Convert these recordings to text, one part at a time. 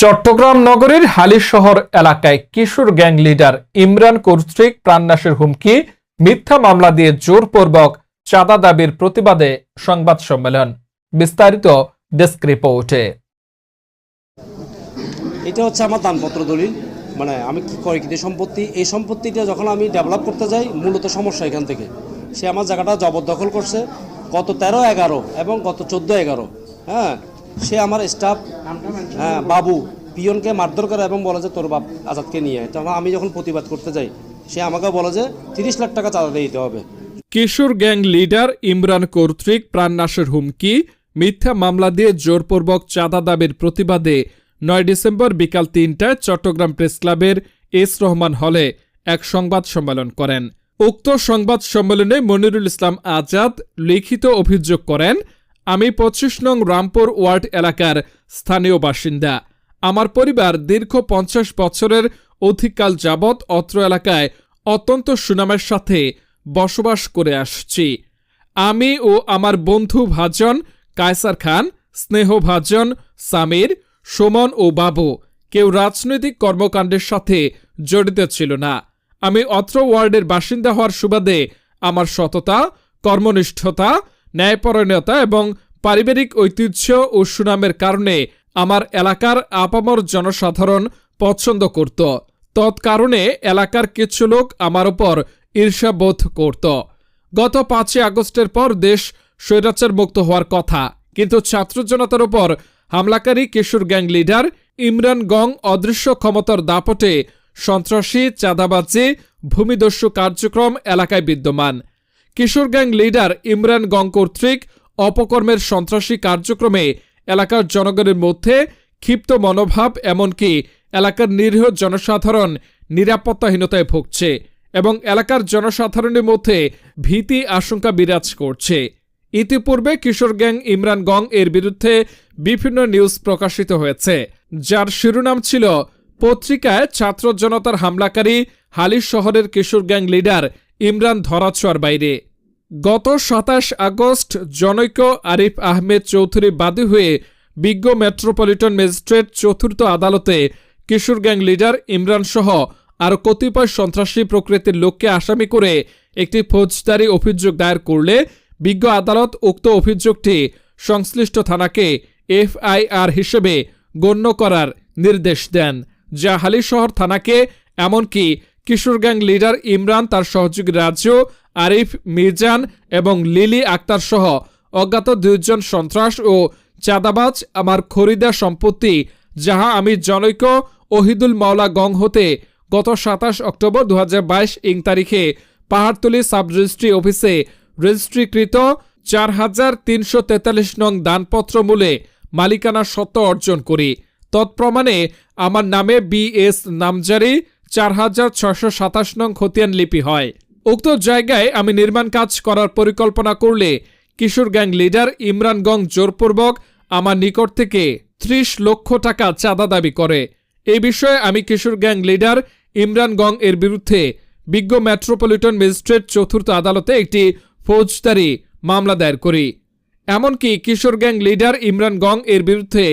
চট্টগ্রাম নগরীর হালিশহর এলাকায় কিশোর gang leader Imran কর্তৃক প্রাণনাশের হুমকি, মিথ্যা মামলা দিয়ে জোরপূর্বক চাঁদা দাবির প্রতিবাদে সংবাদ সম্মেলন। বিস্তারিত ডেস্ক রিপোর্টে। এটা হচ্ছে আমার দানপত্র দলিল। মানে আমি কি করি কিন্তু সম্পত্তি, এই সম্পত্তিটা যখন আমি ডেভেলপ করতে যাই, মূলত সমস্যা এখান থেকে। সে আমার জায়গাটা জবরদখল করছে। গত তেরো এগারো এবং গত চোদ্দ এগারো হ্যাঁ? সে আমার স্টাফ হ্যাঁ বাবু, পিয়নকে মারধর করে এবং বলে যে তোর বাপ আজাদকে নিয়ে। তখন আমি যখন প্রতিবাদ করতে যাই, সে আমাকে বলে যে তিরিশ লাখ টাকা চাঁদা দিতে হবে কিশোর গ্যাং লিডার ইমরান কর্তৃক প্রাণনাশের হুমকি, মিথ্যা মামলা দিয়ে জোরপূর্বক চাঁদা দাবির প্রতিবাদে নয় ডিসেম্বর বিকাল তিনটায় চট্টগ্রাম প্রেস ক্লাবের এস রহমান হলে এক সংবাদ সম্মেলন করেন উক্ত সংবাদ সম্মেলনে মনিরুল ইসলাম আজাদ লিখিত অভিযোগ করেন আমি পঁচিশ নং রামপুর ওয়ার্ড এলাকার স্থানীয় বাসিন্দা। আমার পরিবার দীর্ঘ পঞ্চাশ বছরের অধিককাল যাবৎ অত্র এলাকায় অত্যন্ত সুনামের সাথে বসবাস করে আসছি। আমি ও আমার বন্ধু ভাজন, কায়সার খান স্নেহভাজন সামির, সুমন ও বাবু কেউ রাজনৈতিক কর্মকাণ্ডের সাথে জড়িত ছিল না। আমি অত্র ওয়ার্ডের বাসিন্দা হওয়ার সুবাদে আমার সততা, কর্মনিষ্ঠতা ন্যায়পরায়ণতা এবং পারিবারিক ঐতিহ্য ও সুনামের কারণে আমার এলাকার আপামর জনসাধারণ পছন্দ করত। তৎকারণে এলাকার কিছু লোক আমার ওপর ঈর্ষাবোধ করত। গত পাঁচই আগস্টের পর দেশ স্বৈরাচার মুক্ত হওয়ার কথা, কিন্তু ছাত্র জনতার উপর হামলাকারী কিশোর গ্যাং লিডার ইমরান গং অদৃশ্য ক্ষমতার দাপটে সন্ত্রাসী, চাঁদাবাজি, ভূমিদস্যু কার্যক্রম এলাকায় বিদ্যমান। কিশোর গ্যাং লিডার ইমরান গং কর্তৃক অপকর্মের সন্ত্রাসী কার্যক্রমে এলাকার জনগণের মধ্যে ক্ষিপ্ত মনোভাব, এমনকি এলাকার নিরীহ জনসাধারণ নিরাপত্তাহীনতায় ভুগছে এবং এলাকার জনসাধারণের মধ্যে ভীতি, আশঙ্কা বিরাজ করছে। ইতিপূর্বে কিশোর গ্যাং ইমরান গং এর বিরুদ্ধে বিভিন্ন নিউজ প্রকাশিত হয়েছে, যার শিরোনাম ছিল পত্রিকায় ছাত্র জনতার হামলাকারী হালিশ শহরের কিশোর গ্যাং লিডার ইমরান ধরাছোয়ার বাইরে। গত সাতাশ আগস্ট জনৈক আরিফ আহমেদ চৌধুরী বাদী হয়ে বিজ্ঞ মেট্রোপলিটন ম্যাজিস্ট্রেট চতুর্থ আদালতে কিশোর গ্যাং লিডার ইমরান সহ আরও কতিপয় সন্ত্রাসী প্রকৃতির লোককে আসামি করে একটি ফৌজদারি অভিযোগ দায়ের করলে বিজ্ঞ আদালত উক্ত অভিযোগটি সংশ্লিষ্ট থানাকে এফআইআর হিসেবে গণ্য করার নির্দেশ দেন। যা হালিশহর থানাকে এমনকি কিশোর গ্যাং লিডার ইমরান তার সহযোগী রাজ্য আরিফ, মির্জান এবং লিলি আক্তার সহ অজ্ঞাত দুইজন সন্ত্রাস ও চাঁদাবাজ আমার খরিদা সম্পত্তি, যাহা আমি জনৈক ওহিদুল মাওলা গং হতে গত সাতাশ অক্টোবর দু হাজার বাইশ ইং তারিখে পাহাড়তলি সাব রেজিস্ট্রি অফিসে রেজিস্ট্রিকৃত চার হাজার তিনশো তেতাল্লিশ নং দানপত্র মূলে মালিকানা সত্ত্ব অর্জন করি। তৎপ্রমাণে আমার নামে বিএস নামজারি চার হাজার ছশো সাতাশ নং খতিয়ান লিপি হয়। উক্ত জায়গায় আমি নির্মাণ কাজ করার পরিকল্পনা করলে কিশোর গ্যাং লিডার ইমরান গং জোরপূর্বক আমার নিকট থেকে ত্রিশ লক্ষ টাকা চাঁদা দাবি করে। এই বিষয়ে আমি কিশোর গ্যাং লিডার ইমরান গং এর বিরুদ্ধে বিজ্ঞ মেট্রোপলিটন ম্যাজিস্ট্রেট চতুর্থ আদালতে একটি ফৌজদারি মামলা দায়ের করি। এমনকি কিশোর গ্যাং লিডার ইমরান গং এর বিরুদ্ধে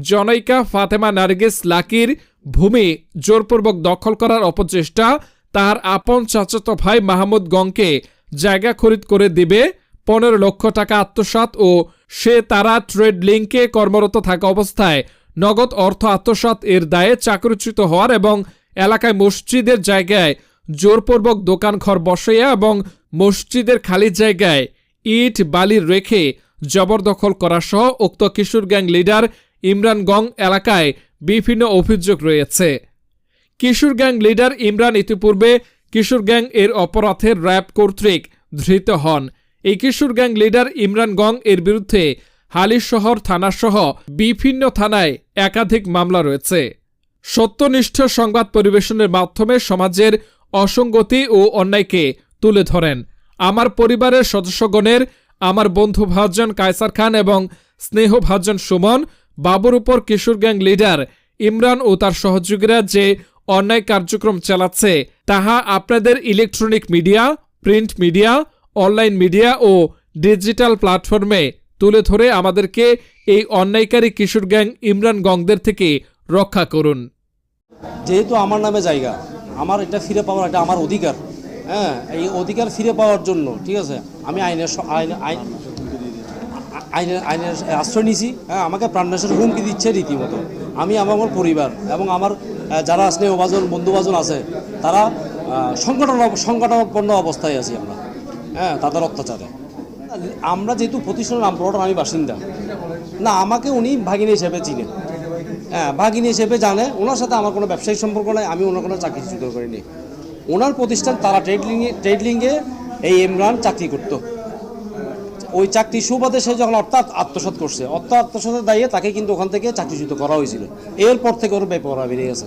জনৈকা ফাতেমা নার্গিস লাকির ভূমি জোরপূর্বক দখল করার অপচেষ্টা তার আপন চাচাতো ভাই মাহমুদ গংকে জায়গা খরিদ করে দিবে পনেরো লক্ষ টাকা আত্মসাৎ ও সে তারা ট্রেড লিঙ্কে কর্মরত থাকা অবস্থায় নগদ অর্থ আত্মসাৎ এর দায়ে চাকরিচ্যুত হওয়ার এবং এলাকায় মসজিদের জায়গায় জোরপূর্বক দোকান ঘর বসাইয়া এবং মসজিদের খালি জায়গায় ইট, বালি রেখে জবরদখল করা সহ উক্ত কিশোর গ্যাং লিডার ইমরান গং এলাকায় বিভিন্ন অভিযোগ রয়েছে। কিশোর গ্যাং লিডার ইমরান ইতিপূর্বে কিশোর গ্যাং এর অপরাধের র্যাব কর্তৃক ধৃত হন। এই কিশোর গ্যাং লিডার ইমরান গং এর বিরুদ্ধে হালিশ শহর থানাসহ বিভিন্ন থানায় একাধিক মামলা রয়েছে। সত্যনিষ্ঠ সংবাদ পরিবেশনের মাধ্যমে সমাজের অসঙ্গতি ও অন্যায়কে তুলে ধরেন। আমার পরিবারের সদস্যগণের, আমার বন্ধু ভাজন কায়সার খান এবং স্নেহভাজন সুমন, বাবুর উপর কিশোর গ্যাং লিডার ইমরান ও তার সহযোগীরা যে অন্যায় কার্যক্রম চালাচ্ছে। তাহা আপনাদের electronic media, print media, online media ও ডিজিটাল প্ল্যাটফর্মে তুলে ধরে আমাদেরকে এই অন্যায়কারী কিশোর গ্যাং ইমরান গংদের থেকে রক্ষা করুন। যেহেতু আমার নামে জায়গা, আমার এটা ফিরে পাওয়ার এটা আমার অধিকার হ্যাঁ এই অধিকার ফিরে পাওয়ার জন্য, ঠিক আছে, আমি আইনের আইনের আইনের আশ্রয় নিয়েছি হ্যাঁ আমাকে প্রাণনাশের হুমকি দিচ্ছে রীতিমতো। আমি আমার পরিবার এবং আমার যারা স্নেহভাজন বন্ধুভাজন আছে, তারা সংকটন সংকটাপন্ন অবস্থায় আছি আমরা। হ্যাঁ তাদের অত্যাচারে। আমরা যেহেতু প্রতিষ্ঠানের নামপ্রটার আমি বাসিন্দা। না, আমাকে উনি ভাগিনী হিসেবে চিনেন। হ্যাঁ ভাগিনী হিসেবে জানে। ওনার সাথে আমার কোনো ব্যবসায়িক সম্পর্ক নাই, আমি ওনার কোনো চাকরি যুক্ত করিনি। ওনার প্রতিষ্ঠান তারা ট্রেডলিংয়ে ট্রেডলিংয়ে এই ইমরান চাকরি করতো। ওই চাকরি সুবাদে সে যখন অর্থাৎ আত্মসাত করছে, অর্থাৎ আত্মসাতের দায়ে তাকে কিন্তু ওখান থেকে চাকরিচ্যুত করা হয়েছিল। এরপর থেকে ওর ব্যাপার বেরিয়ে গেছে